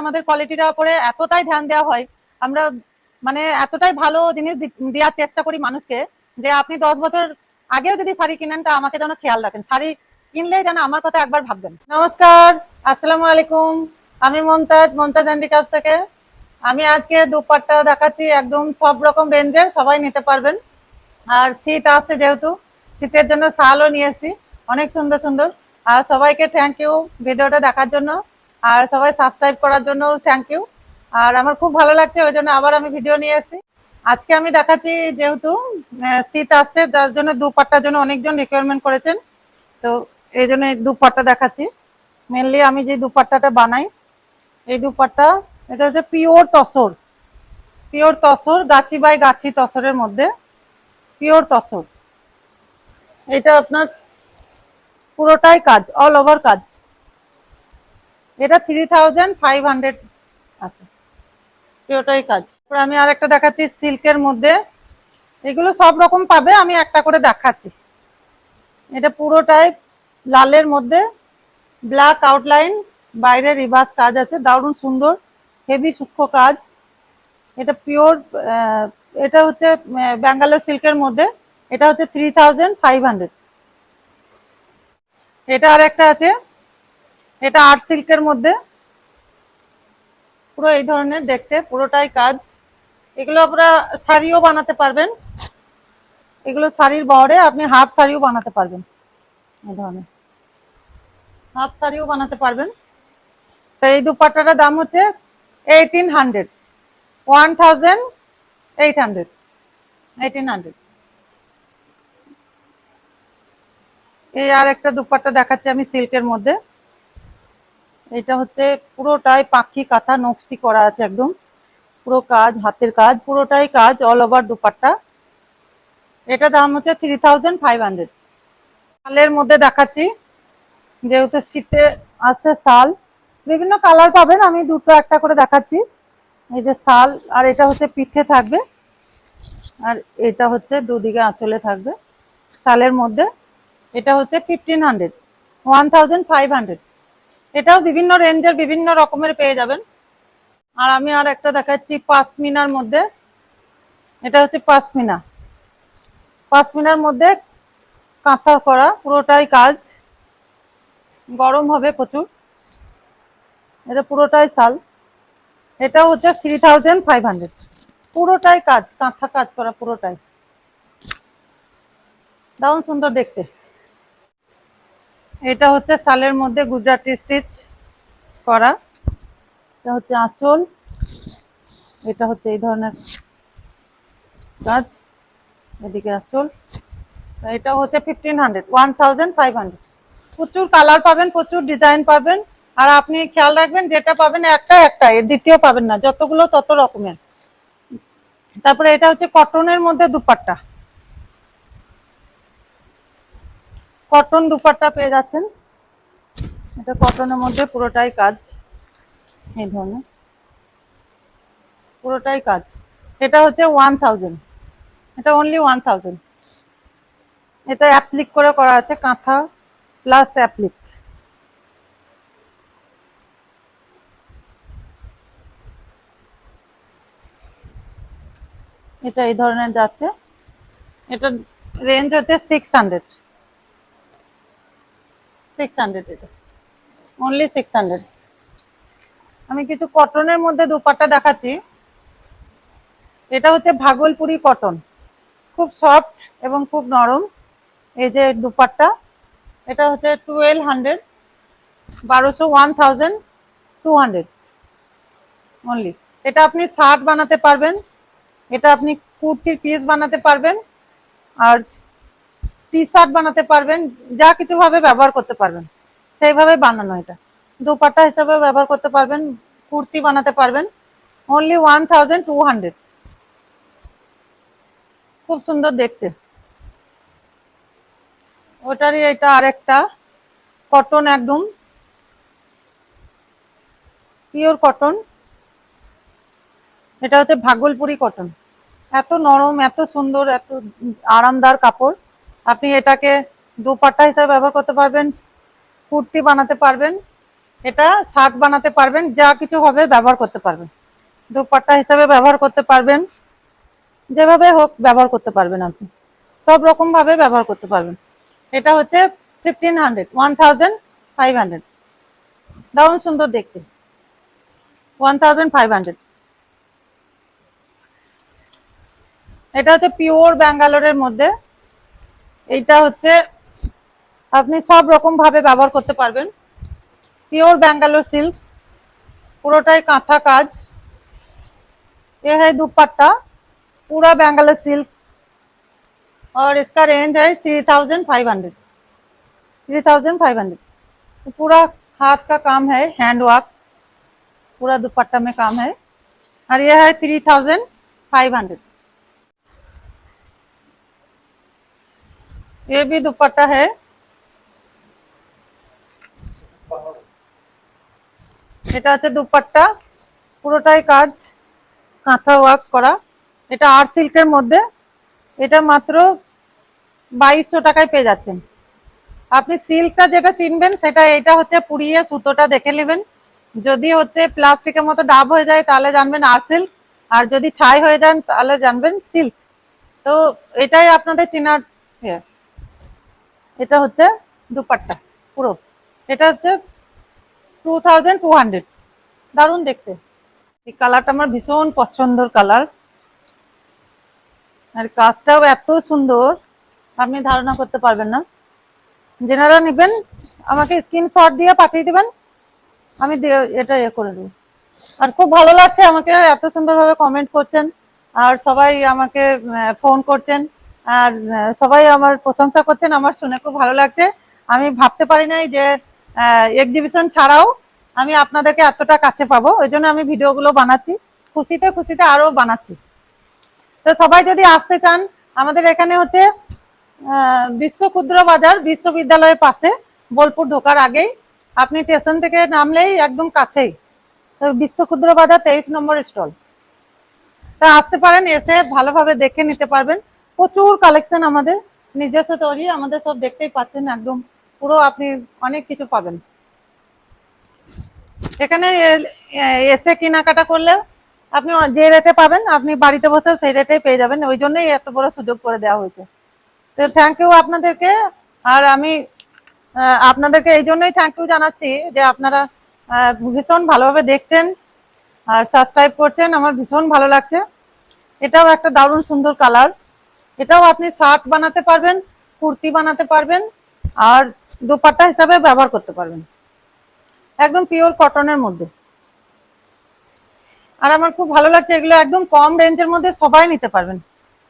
আমাদের কোয়ালিটির উপরে এতটাই ধ্যান দেওয়া হয়। আমরা মানে এতটাই ভালো জিনিস দেওয়ার চেষ্টা করি মানুষকে যে আপনি দশ বছর আগেও যদি শাড়ি কিনেন, তা আমাকে যেন খেয়াল রাখেন। শাড়ি কিনলেই যেন আমার কথা একবার ভাববেন। নমস্কার, আসসালামু আলাইকুম। আমি মমতাজ মমতাজ হ্যান্ডিক্রাফট থেকে। আমি আজকে দুপাট্টা দেখাচ্ছি, একদম সব রকম রেঞ্জের সবাই নিতে পারবেন। আর শীত আসছে যেহেতু, শীতের জন্য শালও নিয়েছি, অনেক সুন্দর সুন্দর। আর সবাইকে থ্যাংক ইউ ভিডিওটা দেখার জন্য। আর সবাই সাবস্ক্রাইব করার জন্য থ্যাংক ইউ আর আমার খুব ভালো লাগছে, ওই জন্য আবার আমি ভিডিও নিয়ে এসেছি আজকে আমি দেখাচ্ছি যেহেতু শীত আসছে তার জন্য দুপাট্টার জন্য অনেকজন রিকোয়ারমেন্ট করেছেন। তো এই জন্য দুপাট্টা দেখাচ্ছি। মেনলি আমি যে দুপাট্টাটা বানাই, এই দুপাট্টা, এটা হচ্ছে pure tussar. Pure tussar, Gachhi by গাছি তসরের মধ্যে। পিওর তসর। এটা আপনার পুরোটাই কাজ অল ওভার কাজ। এটা থ্রি থাউজেন্ড ফাইভ হান্ড্রেড আচ্ছা পুরোটাই কাজ। এবার আমি আর একটা দেখাচ্ছি সিল্কের মধ্যে। এগুলো সব রকম পাবে, আমি একটা করে দেখাচ্ছি। এটা পুরোটাই লালের মধ্যে। ব্ল্যাক আউটলাইন বাইরে রিভার্স কাজ আছে, দারুণ সুন্দর হেভি সূক্ষ্ম কাজ। এটা পিওর এটা হচ্ছে ব্যাঙ্গালোর সিল্কের মধ্যে। এটা হচ্ছে থ্রি ফাইভ হান্ড্রেড এটা আর একটা আছে এটা আর্ট সিল্কের মধ্যে। পুরো এই ধরনের দেখতে, পুরোটাই কাজ। এগুলো আপনারা শাড়িও বানাতে পারবেন। এগুলো শাড়ির বহরে আপনি হাফ শাড়িও বানাতে পারবেন। এই ধরনের। হাফ শাড়িও বানাতে পারবেন। তো এই দুপাট্টাটার দাম হচ্ছে eighteen hundred one thousand eight hundred eighteen hundred এই আর একটা দুপাট্টা দেখাচ্ছি আমি সিল্কের মধ্যে। এটা হচ্ছে পুরোটাই পাখি কাঁথা নকশি করা আছে একদম। পুরো কাজ, হাতের কাজ, পুরোটাই কাজ অল ওভার দুপাট্টা। এটা দাম হচ্ছে থ্রি থাউজেন্ড ফাইভ হান্ড্রেড শালের মধ্যে দেখাচ্ছি। যেহেতু শীতে আছে শাল বিভিন্ন কালার পাবেন, আমি দুটো একটা করে দেখাচ্ছি। এই যে শাল আর এটা হচ্ছে পিঠে থাকবে। আর এটা হচ্ছে দুদিকে আঁচলে থাকবে। শালের মধ্যে এটা হচ্ছে fifteen hundred one thousand five hundred এটাও বিভিন্ন রেঞ্জের বিভিন্ন রকমের পেয়ে যাবেন। আর আমি আর একটা দেখাচ্ছি পাসমিনার মধ্যে। এটা হচ্ছে পাসমিনা। পাসমিনার মধ্যে কাঁথা করা, পুরোটাই কাজ। গরম হবে প্রচুর। এটা পুরোটাই শাল এটা হচ্ছে থ্রি থাউজেন্ড ফাইভ হান্ড্রেড পুরোটাই কাজ, কাঁথা কাজ করা পুরোটাই। দারুণ সুন্দর দেখতে। এটা হচ্ছে সালের মধ্যে গুজরাটি স্টিচ করা। এটা হচ্ছে আঁচল। এটা হচ্ছে এই ধরনের কাজ, এদিকে আঁচল। এটা হচ্ছে fifteen hundred one thousand five hundred প্রচুর কালার পাবেন, প্রচুর ডিজাইন পাবেন। আর আপনি খেয়াল রাখবেন, যেটা পাবেন একটা একটা, এর দ্বিতীয় পাবেন না, যতগুলো তত রকমের। তারপরে এটা হচ্ছে কটনের মধ্যে দুপাট্টা। কটন দুপাট্টা পেয়ে যাচ্ছেন। এটা কটনের মধ্যে পুরোটাই কাজ। এই ধরনের। পুরোটাই কাজ। এটা হচ্ছে ওয়ান থাউজেন্ড এটা অনলি ওয়ান থাউজেন্ড এটা অ্যাপ্লিক করে করা আছে, কাঁথা প্লাস অ্যাপ্লিক এটা এই ধরনের যাচ্ছে। এটা রেঞ্জ হচ্ছে সিক্স হান্ড্রেড সিক্স হান্ড্রেড এটা। অনলি সিক্স হান্ড্রেড আমি কিছু কটনের মধ্যে দুপাট্টা দেখাচ্ছি। এটা হচ্ছে ভাগলপুরি কটন খুব সফট এবং খুব নরম। এই যে দুপাট্টা, এটা হচ্ছে টুয়েলভ হান্ড্রেড বারোশো one thousand two hundred only এটা আপনি শার্ট বানাতে পারবেন। এটা আপনি কুর্তির পিস বানাতে পারবেন। আর টি শার্ট বানাতে পারবেন, যা কিছু ভাবে ব্যবহার করতে পারবেন। সেইভাবে বানানো এটা। দুপাট্টা হিসাবে ব্যবহার করতে পারবেন, কুর্তি বানাতে পারবেন। Only one thousand two hundred খুব সুন্দর দেখতে। ওটারই এটা আরেকটা। কটন একদম। পিওর কটন এটা হচ্ছে ভাগলপুরি কটন এত নরম, এত সুন্দর, এত আরামদার কাপড়। আপনি এটাকে দুপাট্টা হিসাবে ব্যবহার করতে পারবেন, কুর্তি বানাতে পারবেন, এটা শার্ট বানাতে পারবেন, যা কিছু হবে ব্যবহার করতে পারবেন। দুপাট্টা হিসাবে ব্যবহার করতে পারবেন, যেভাবে হোক ব্যবহার করতে পারবেন আপনি। সব রকম ভাবে ব্যবহার করতে পারবেন। এটা হচ্ছে fifteen hundred one thousand five hundred দারুণ সুন্দর দেখতে। ওয়ান থাউজেন্ড ফাইভ হান্ড্রেড এটা হচ্ছে পিওর ব্যাঙ্গালোরের মধ্যে এইটা হচ্ছে আপনি সব রকম ভাবে ব্যবহার করতে পারবেন प्योर बैंगलोर सिल्क পুরোটাই কাঁথা কাজ ये है दुपट्टा पूरा बैंगलोर सिल्क और इसका रेंज है three thousand five hundred three thousand five hundred पूरा हाथ का काम है हैंड वर्क पूरा दुपट्टा में काम है और ये है थ्री थाउजेंड फाइव हंड्रेड ये भी दुपट्टा है এটা হচ্ছে দুপাট্টা পুরোটাই কাজ কাঁথা ওয়ার্ক করা এটা আর্ট সিল্কের মধ্যে এটা মাত্র বাইশশো টাকায় পেয়ে যাচ্ছেন আপনি সিল্কটা যেটা চিনবেন সেটা এটা হচ্ছে পুড়িয়ে সুতোটা দেখে নেবেন যদি হচ্ছে প্লাস্টিকের মতো ডাব হয়ে যায় তাহলে জানবেন আর্ট সিল্ক আর যদি ছাই হয়ে যান তাহলে জানবেন সিল্ক তো এটাই আপনাদের চেনার ইয়ে। এটা হচ্ছে দুপাট্টা, পুরো। এটা হচ্ছে টু থাউজেন্ড টু হান্ড্রেড দারুণ দেখতে। এই কালারটা আমার ভীষণ পছন্দর কালার। আর কাজটাও এত সুন্দর, আপনি ধারণা করতে পারবেন না। যেনারা নেবেন, আমাকে স্ক্রিনশট দিয়ে পাঠিয়ে দেবেন। আমি এটা ইয়ে করে দেবো। আর খুব ভালো লাগছে আমাকে এত সুন্দরভাবে কমেন্ট করছেন। আর সবাই আমাকে ফোন করছেন। আর সবাই আমার প্রশংসা করছেন, আমার শুনে খুব ভালো লাগছে। আমি ভাবতে পারি নাই যে এক্সিবিশন ছাড়াও আমি আপনাদেরকে এতটা কাছে পাবো। ওই জন্য আমি ভিডিওগুলো বানাচ্ছি। খুশিতে খুশিতে আরও বানাচ্ছি। তো সবাই যদি আসতে চান, আমাদের এখানে হচ্ছে বিশ্ব ক্ষুদ্র বাজার, বিশ্ববিদ্যালয়ের পাশে, বোলপুর ঢোকার আগেই। আপনি স্টেশন থেকে নামলেই একদম কাছেই। তো বিশ্ব ক্ষুদ্র বাজার তেইশ নম্বর স্টল। তা আসতে পারেন, এসে ভালোভাবে দেখে নিতে পারবেন। প্রচুর কালেকশন আমাদের, নিজস্ব তৈরি, আমাদের সব দেখতেই পাচ্ছেন একদম, পুরো আপনি অনেক কিছু পাবেন। এখানে এসে কেনাকাটা করলে আপনি যে রেটে পাবেন, আপনি বাড়িতে বসে সেই রেটেই পেয়ে যাবেন, ওই জন্যই এত বড় সুযোগ করে দেওয়া হয়েছে। তো থ্যাংক ইউ আপনাদেরকে, আর আমি আপনাদেরকে এই জন্যই থ্যাংক ইউ জানাচ্ছি যে আপনারা ভীষণ ভালোভাবে দেখছেন আর সাবস্ক্রাইব করছেন, আমার ভীষণ ভালো লাগছে। এটাও একটা দারুণ সুন্দর কালার এটাও আপনি শার্ট বানাতে পারবেন, কুর্তি বানাতে পারবেন, আর দুপাট্টা হিসাবে ব্যবহার করতে পারবেন। একদম পিওর কটনের মধ্যে। আর আমার খুব ভালো লাগছে, এগুলো একদম কম রেঞ্জের মধ্যে সবাই নিতে পারবেন।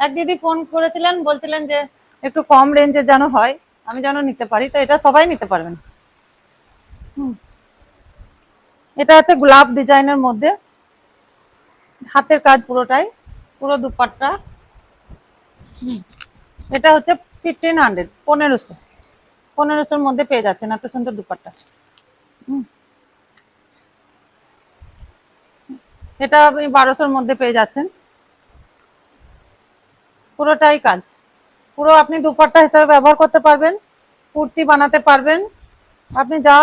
এক দিদি ফোন করেছিলেন, বলছিলেন যে একটু কম রেঞ্জের যেন হয়, আমি যেন নিতে পারি, তো এটা সবাই নিতে পারবেন। এটা হচ্ছে গোলাপ ডিজাইনের মধ্যে। হাতের কাজ পুরোটাই, পুরো দুপাট্টা। এটা হচ্ছে ফিফটিন হান্ড্রেড পনেরোশো। পনেরোশোর মধ্যে পেয়ে যাচ্ছেন, এত সুন্দর দুপাট্টা। এটা আপনি বারোশোর মধ্যে পেয়ে যাচ্ছেন। পুরোটাই কাজ। পুরো আপনি দুপাট্টা হিসাবে ব্যবহার করতে পারবেন, কুর্তি বানাতে পারবেন, আপনি যা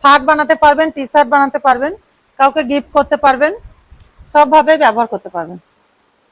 শার্ট বানাতে পারবেন টি শার্ট বানাতে পারবেন, কাউকে গিফট করতে পারবেন, সবভাবে ব্যবহার করতে পারবেন।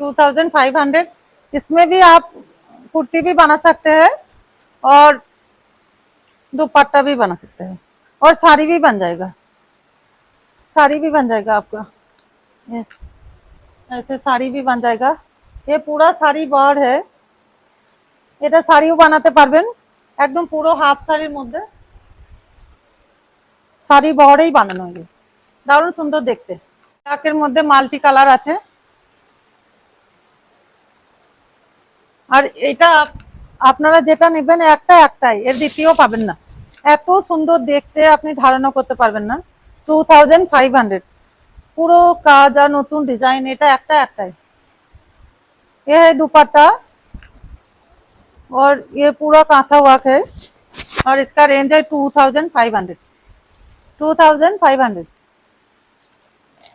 टू थाउजेंड फाइव हंड्रेड इसमें भी आप कुर्ती भी बना सकते हैं और दुपट्टा भी बना सकते हैं और साड़ी भी बन जाएगा साड़ी भी बन जाएगा आपका ये ऐसे साड़ी भी बन जाएगा ये पूरा साड़ी बॉर्ड है এটা শাড়িও বানাতে পারবেন একদম পুরো হাফ শাড়ির মধ্যে শাড়ি বহরেই বানানো হবে দারুণ সুন্দর দেখতে ব্ল্যাকের মধ্যে মাল্টি কালার আছে আর এটা আপনারা যেটা নেবেন একটা একটাই, এর দ্বিতীয় পাবেন না। এত সুন্দর দেখতে আপনি ধারণা করতে পারবেন না। টু থাউজেন্ড ফাইভ হান্ড্রেড পুরো কাজ আর নতুন ডিজাইন, এটা একটা একটাই। এ হয় দুপাটা ওর ইয়ে পুরো কাঁথা वर्क আর और রেঞ্জ হয় two thousand five hundred two thousand five hundred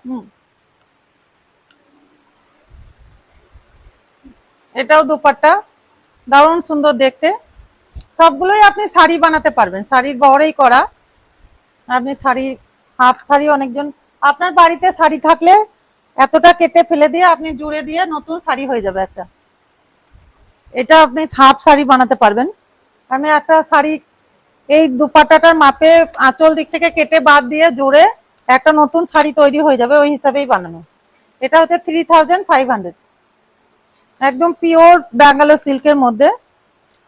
হুম। এটাও দুপাট্টা। দারুণ সুন্দর দেখতে। সবগুলোই আপনি শাড়ি বানাতে পারবেন। শাড়ির বহরেই করা। আপনি শাড়ি, হাফ শাড়ি অনেকজন, আপনার বাড়িতে শাড়ি থাকলে এতটা কেটে ফেলে দিয়ে আপনি জুড়ে দিয়ে নতুন শাড়ি হয়ে যাবে একটা। এটা আপনি হাফ শাড়ি বানাতে পারবেন। আমি একটা শাড়ি, এই দুপাট্টাটার মাপে আঁচল দিক থেকে কেটে বাদ দিয়ে জুড়ে একটা নতুন শাড়ি তৈরি হয়ে যাবে, ওই হিসাবেই বানানো। এটা হচ্ছে থ্রি থাউজেন্ড ফাইভ হান্ড্রেড একদম পিওর ব্যাঙ্গালোর সিল্কের মধ্যে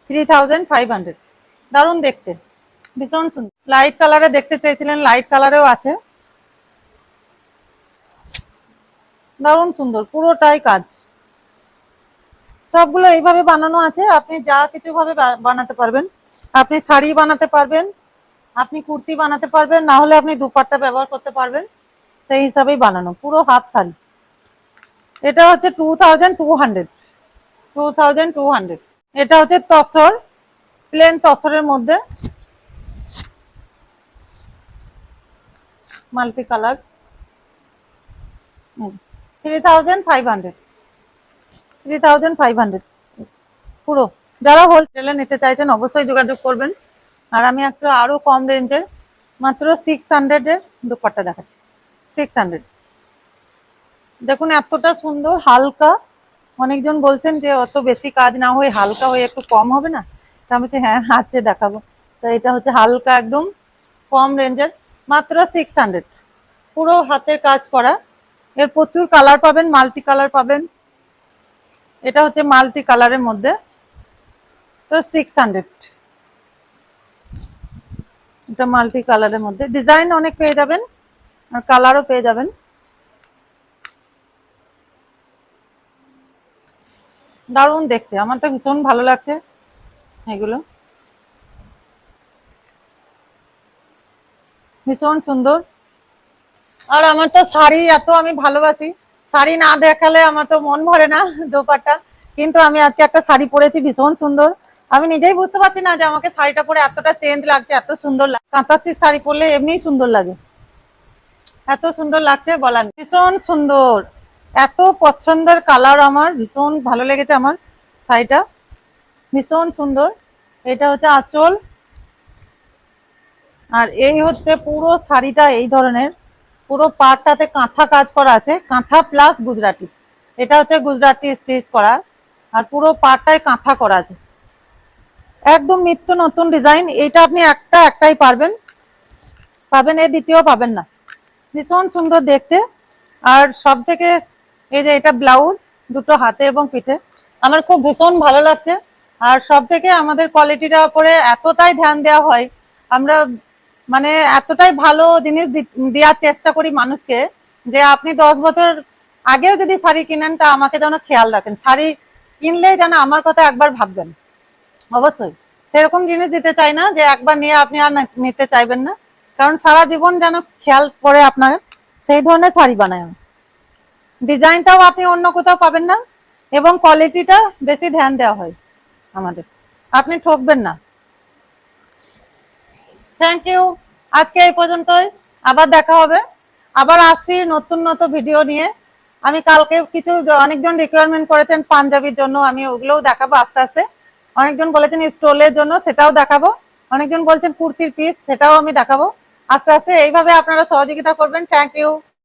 থ্রি থাউজেন্ড ফাইভ হান্ড্রেড দারুণ দেখতে। ভীষণ সুন্দর। লাইট কালারে দেখতে চেয়েছিলেন, লাইট কালারেও আছে। দারুণ সুন্দর, পুরোটাই কাজ। সবগুলো এইভাবে বানানো আছে, আপনি যা কিছু ভাবে বানাতে পারবেন। আপনি শাড়ি বানাতে পারবেন, আপনি কুর্তি বানাতে পারবেন, না হলে আপনি দুপাট্টা ব্যবহার করতে পারবেন। সেই হিসাবেই বানানো, পুরো হাফ শাড়ি। এটা হচ্ছে টু থাউজেন্ড টু হান্ড্রেড এটা হচ্ছে তসর প্লেন তসরের মধ্যে multi colour three five hundred three thousand five hundred পুরো, যারা হোলসেলে নিতে চাইছেন অবশ্যই যোগাযোগ করবেন। আর আমি একটা আরও কম রেঞ্জের, মাত্র সিক্স হান্ড্রেডের দুপাট্টা দেখাচ্ছি। সিক্স হান্ড্রেড দেখুন, এতটা সুন্দর, হালকা অনেকজন বলছেন যে অত বেশি কাজ না হয়ে হালকা হয়ে একটু কম হবে না? তা আমি বলছি হ্যাঁ আছে, দেখাবো। তো এটা হচ্ছে হালকা একদম কম রেঞ্জের, মাত্র সিক্স হান্ড্রেড পুরো হাতের কাজ করা। এর প্রচুর কালার পাবেন মাল্টি কালার পাবেন। এটা হচ্ছে মাল্টি কালারের মধ্যে। তো সিক্স হান্ড্রেড এটা মাল্টি কালারের মধ্যে। ডিজাইন অনেক পেয়ে যাবেন, আর কালারও পেয়ে যাবেন। দারুণ দেখতে। আমার তো ভীষণ ভালো লাগছে এগুলো। ভীষণ সুন্দর। আর আমার তো শাড়ি এত আমি ভালোবাসি। শাড়ি না দেখালে আমার তো মন ভরে না দোপাট্টা। কিন্তু আমি আজকে একটা শাড়ি পরেছি, ভীষণ সুন্দর। আমি নিজেই বুঝতে পারছি না যে আমাকে শাড়িটা পরে এতটা চেঞ্জ লাগছে, এত সুন্দর লাগছে স্টিচ শাড়ি পরলে এমনিই সুন্দর লাগে। এত সুন্দর লাগছে বলার ভীষণ সুন্দর। এত পছন্দের কালার আমার, ভীষণ ভালো লেগেছে আমার শাড়িটা। ভীষণ সুন্দর। এটা হচ্ছে আঁচল। আর এই হচ্ছে পুরো শাড়িটা এই ধরনের। পুরো পাটটাতে কাঁথা কাজ করা আছে। কাঁথা প্লাস গুজরাটি। এটা হচ্ছে গুজরাটি স্টিচ করা। আর পুরো পাটটায় কাঁথা করা আছে। একদম নিত্য নতুন ডিজাইন এটা আপনি একটা একটাই পারবেন। পাবেন, এ দ্বিতীয় পাবেন না। ভীষণ সুন্দর দেখতে। আর সব থেকে এই যে এটা ব্লাউজ, দুটো হাতে এবং পিঠে। আমার খুব ভীষণ ভালো লাগছে। আর সব থেকে আমাদের কোয়ালিটিটার উপরে এতটাই ধ্যান দেওয়া হয়, আমরা মানে এতটাই ভালো জিনিস দেওয়ার চেষ্টা করি মানুষকে, যে আপনি দশ বছর আগেও যদি শাড়ি কিনেন, তা আমাকে যেন খেয়াল রাখেন। শাড়ি কিনলেই যেন আমার কথা একবার ভাববেন। অবশ্যই। সেরকম জিনিস দিতে চাই না, যে একবার নিয়ে আপনি আর নিতে চাইবেন না। কারণ সারা জীবন যেন খেয়াল করে আপনার, সেই ধরনের শাড়ি বানায় ডিজাইনটাও আপনি অন্য কোথাও পাবেন না এবং কোয়ালিটিটা বেশি ধ্যান দেওয়া হয় আমাদের। আপনি ঠকবেন না। থ্যাংক ইউ আজকে এই পর্যন্তই। আবার দেখা হবে। আবার আসছি নতুন নতুন ভিডিও নিয়ে। আমি কালকে কিছু অনেকজন রিকোয়ারমেন্ট করেছেন পাঞ্জাবির জন্য। আমি ওগুলোও দেখাবো আস্তে আস্তে। অনেকজন বলেছেন স্টোলের জন্য, সেটাও দেখাবো। অনেকজন বলছেন কুর্তির পিস সেটাও আমি দেখাবো। আস্তে আস্তে এইভাবে আপনারা সহযোগিতা করবেন। Thank you